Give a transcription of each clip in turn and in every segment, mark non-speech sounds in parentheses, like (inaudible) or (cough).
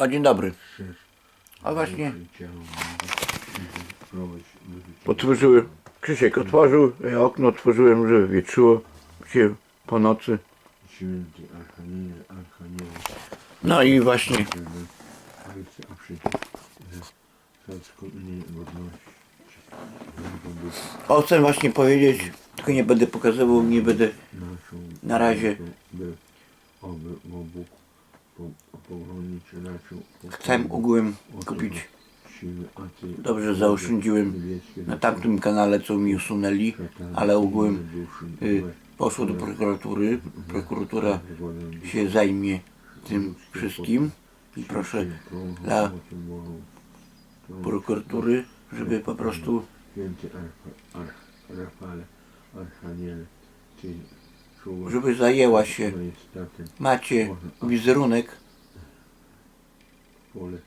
O, dzień dobry. A właśnie otworzyły, Krzysiek otworzył, ja okno otworzyłem, żeby wietrzyło się po nocy. No i właśnie o chcę właśnie powiedzieć, tylko nie będę pokazywał, nie będę Na razie. Chcę ogółem kupić. Dobrze zaoszczędziłem na tamtym kanale, co mi usunęli, ale ogółem y, poszło do prokuratury. Prokuratura się zajmie tym wszystkim i proszę dla prokuratury, żeby po prostu żeby zajęła się. Macie wizerunek,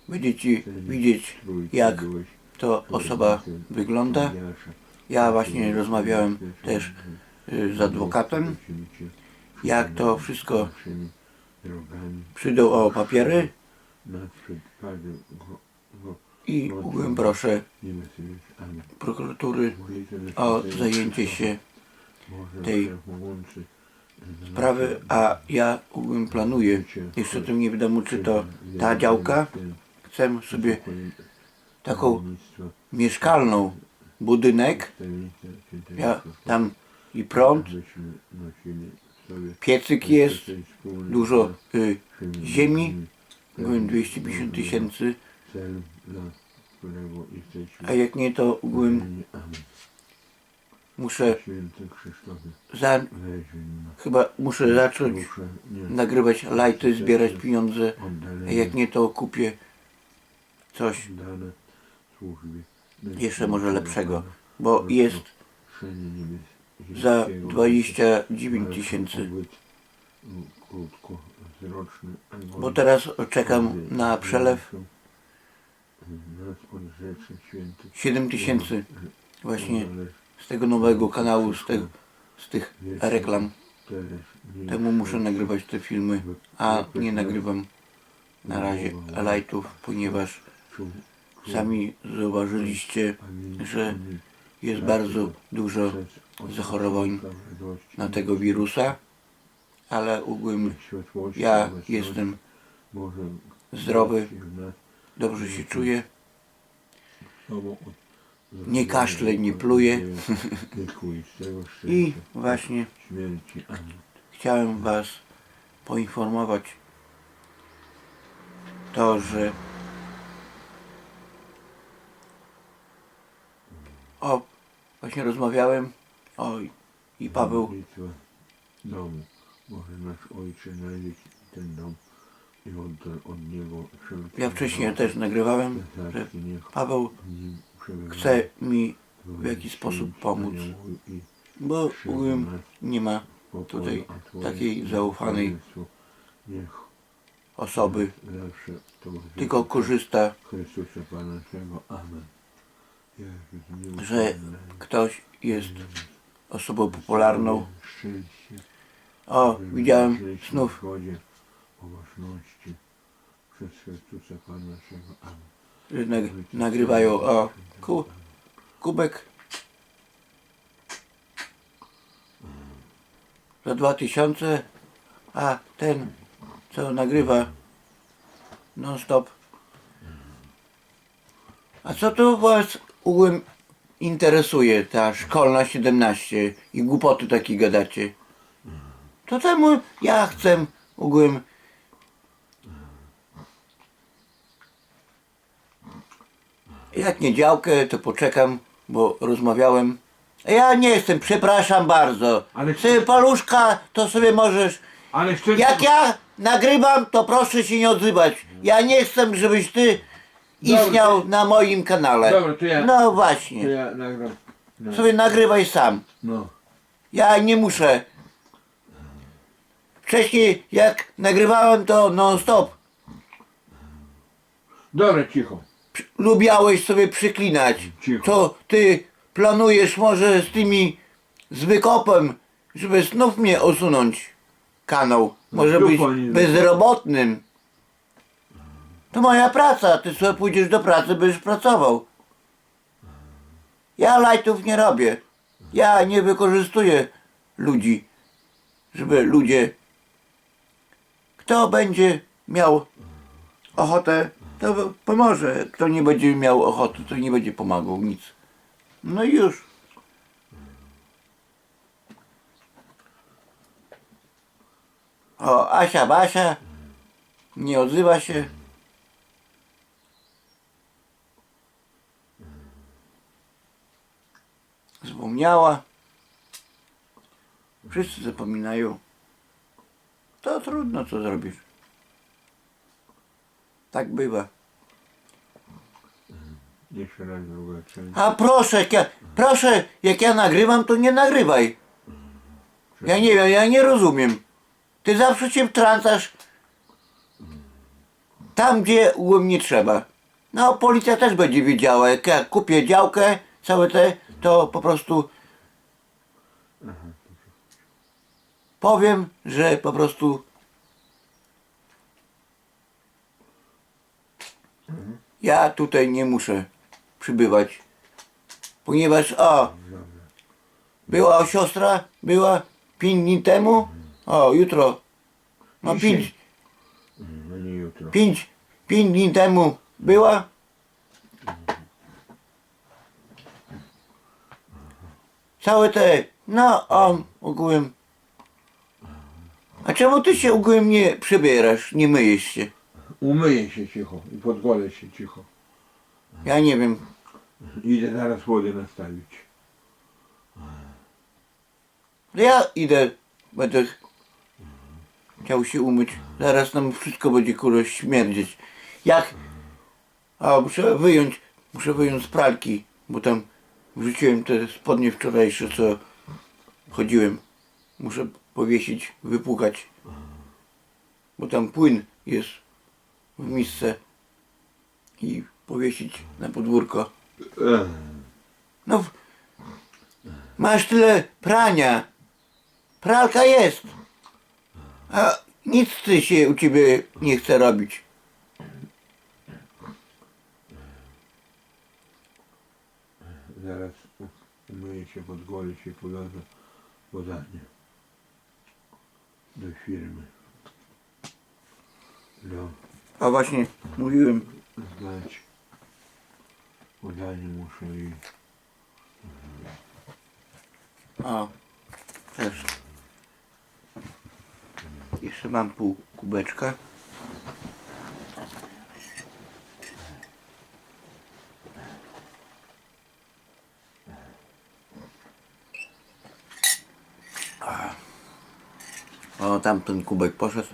będziecie widzieć Trójcy jak to osoba wygląda. Ja właśnie rozmawiałem też y, z adwokatem, jak to wszystko przyjdą o papiery. I ogółem proszę prokuratury o zajęcie się tej sprawy, a ja ogółem planuję, tym nie wiadomo czy to ta działka, chcę sobie taką mieszkalną budynek, ja tam i prąd, piecyk jest, dużo y, ziemi, ogółem 250 tysięcy, a jak nie to ogółem. Muszę za, chyba muszę zacząć nagrywać lajty, zbierać pieniądze, jak nie to kupię coś jeszcze może lepszego, bo jest za ziemskiego 29 tysięcy. Bo teraz czekam na przelew. Nas odrzeczy święty. 7 tysięcy. Właśnie z tego nowego kanału, z, tego, z tych reklam. Temu muszę nagrywać te filmy, a nie nagrywam na razie lajtów, ponieważ sami zauważyliście, że jest bardzo dużo zachorowań na tego wirusa, ale ogółem ja jestem zdrowy, dobrze się czuję, nie kaszlę, nie pluję i właśnie chciałem Was poinformować to, że o, właśnie rozmawiałem o i Paweł domu. Może nasz Ojcze najdzie ten dom i oddal od niego wszelkie ja wcześniej też nagrywałem, że Paweł chce mi w jakiś sposób pomóc, bo ogółem nie ma tutaj takiej zaufanej osoby, tylko korzysta, że ktoś jest osobą popularną. O, widziałem Żyć znów w zgodzie, pobożności przez Chrystusa Pana naszego. Amen. Nagrywają o ku kubek za 2000, a ten co nagrywa non stop. A co to was ogółem interesuje ta szkolna 17 i głupoty takie gadacie? To temu ja chcę ogółem Jak nie działkę, to poczekam, bo rozmawiałem. Ja nie jestem, przepraszam bardzo. Ale- Ty paluszka, to sobie możesz. Ale szczerze, Jak ja nagrywam, to proszę się nie odzywać. Ja nie chcę, żebyś ty Dobra, istniał na moim kanale. Dobra, to ja- No to właśnie. ja nagram. No. Sobie nagrywaj sam. no. Ja nie muszę. Wcześniej jak nagrywałem to non stop. Dobra, cicho. Lubiałeś sobie przyklinać. Cicho. Co ty planujesz może z tymi z wykopem, żeby znów mnie usunąć kanał. Może No, być dupa nie- bezrobotnym. To moja praca, ty sobie pójdziesz do pracy, będziesz pracował. Ja lajtów nie robię. Ja nie wykorzystuję ludzi, żeby ludzie... Kto będzie miał ochotę, to pomoże. Kto nie będzie miał ochoty, to nie będzie pomagał nic. No i już. O, Asia, Basia nie odzywa się. Zapomniała. Wszyscy zapominają. To trudno, co zrobisz. Tak bywa. Jeszcze raz druga część. A proszę, jak ja, proszę, jak ja nagrywam, to nie nagrywaj. Ja nie wiem, ja nie rozumiem. Ty zawsze się wtrącasz tam, gdzie ugłem nie trzeba. No, policja też będzie wiedziała, jak ja kupię działkę, całe te, to po prostu powiem, że po prostu ja tutaj nie muszę przybywać, ponieważ o, była siostra, była pięć dni temu, o, jutro, no Dzisiaj. pięć, No nie jutro. pięć, pięć dni temu była. Całe te, no on ogółem. A czemu ty się ogółem nie przybierasz, nie myjesz się? Umyję się cicho i podgolę się cicho. Ja nie wiem. Idę zaraz wody nastawić. Ja idę, będę chciał się umyć. Zaraz nam wszystko będzie kurwa śmierdzieć. Jak? A muszę wyjąć, muszę wyjąć z pralki, bo tam wrzuciłem te spodnie wczorajsze, co chodziłem. Muszę powiesić, wypłukać. Bo tam płyn jest w misce i powiesić na podwórko. No, masz tyle prania. Pralka jest. A nic ty się u ciebie nie chce robić. Zaraz umyję się, podgolę się, podadzę podanie do firmy. Do A właśnie mówiłem, zdać podanie muszę i a też. Jeszcze mam pół kubeczka. O, tamten kubek poszedł.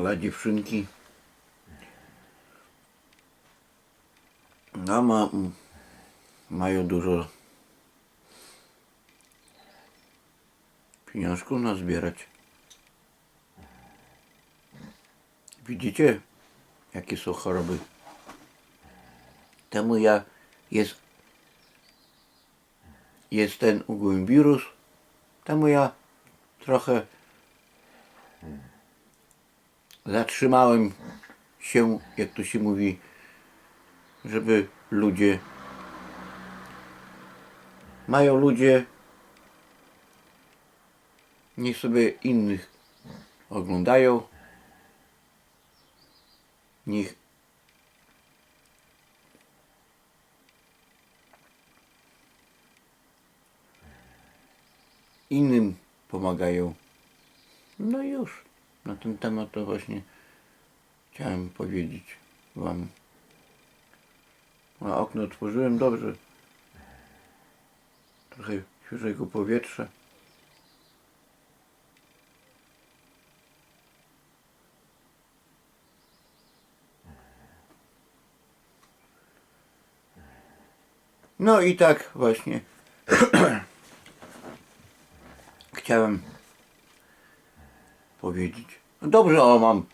Dla dziewczynki. No, ma, mają dużo pieniążków nazbierać. Widzicie, jakie są choroby? Temu ja jest jest ten ogólny wirus, temu ja trochę zatrzymałem się, jak to się mówi, żeby ludzie mają ludzie niech sobie innych oglądają. Niech innym pomagają. No już na ten temat to właśnie chciałem powiedzieć wam a okno otworzyłem dobrze. Trochę świeżego powietrza. No i tak właśnie (coughs) chciałem powiedzieć. No dobrze, o mam,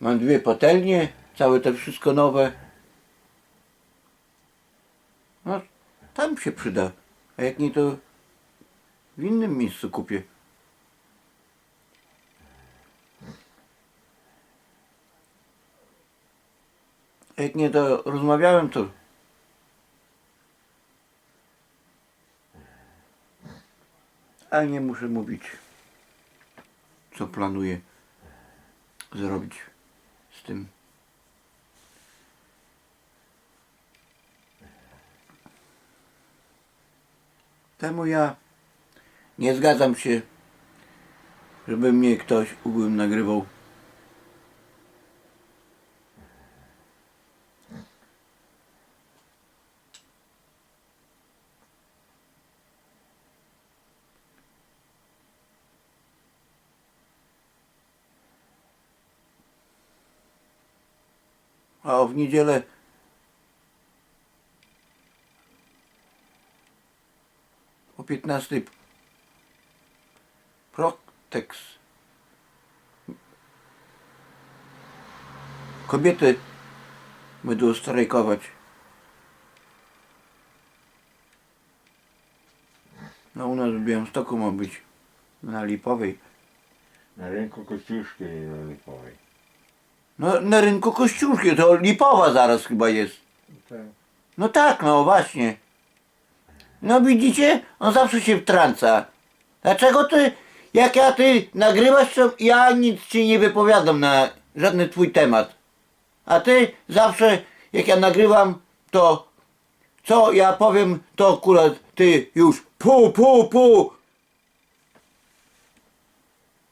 mam dwie patelnie, całe to wszystko nowe. No, tam się przyda, a jak nie to w innym miejscu kupię. A jak nie to rozmawiałem, to a nie muszę mówić co planuję zrobić z tym. Temu ja nie zgadzam się, żeby mnie ktoś ugłem nagrywał. W niedzielę o 15 Protex. Kobiety będą strajkować. No u nas w Białymstoku ma być na Lipowej. Na rynku Kościuszki na Lipowej. No na rynku Kościuszki, to Lipowa zaraz chyba jest. Tak. No tak, no właśnie. No widzicie, on zawsze się wtrąca. Dlaczego ty, jak ja ty nagrywasz, to ja nic ci nie wypowiadam na żadny twój temat. A ty zawsze, jak ja nagrywam, to co ja powiem, to akurat ty już pu, pu, pu.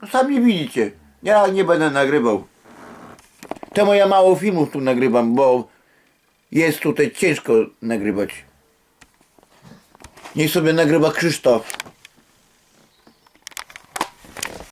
No sami widzicie, ja nie będę nagrywał. Temu ja mało filmów tu nagrywam, bo jest tutaj ciężko nagrywać. Niech sobie nagrywa Krzysztof.